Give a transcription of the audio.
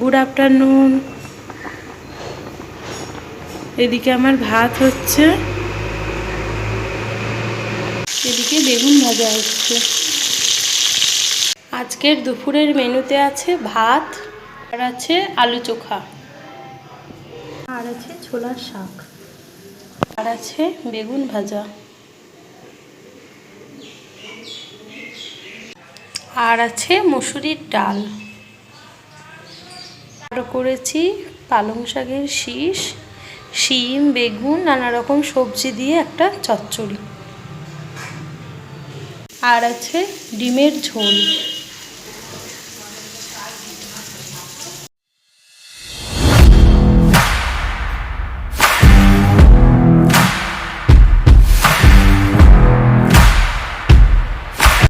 Afternoon এদিকে আমার ভাত হচ্ছে। এদিকে বেগুন ভাজা হচ্ছে। আজকের দুপুরের মেনুতে আছে ভাত, আর আছে আলু চোখা। আর আছে ছোলার শাক। আর আছে বেগুন ভাজা। আর আছে মুসুরির ডাল। আর করেছি, পালং শাকের শীষ, শিম, বেগুন, নানা রকম সবজি দিয়ে একটা চচ্চড়ি। আর আছে ডিমের ঝোল।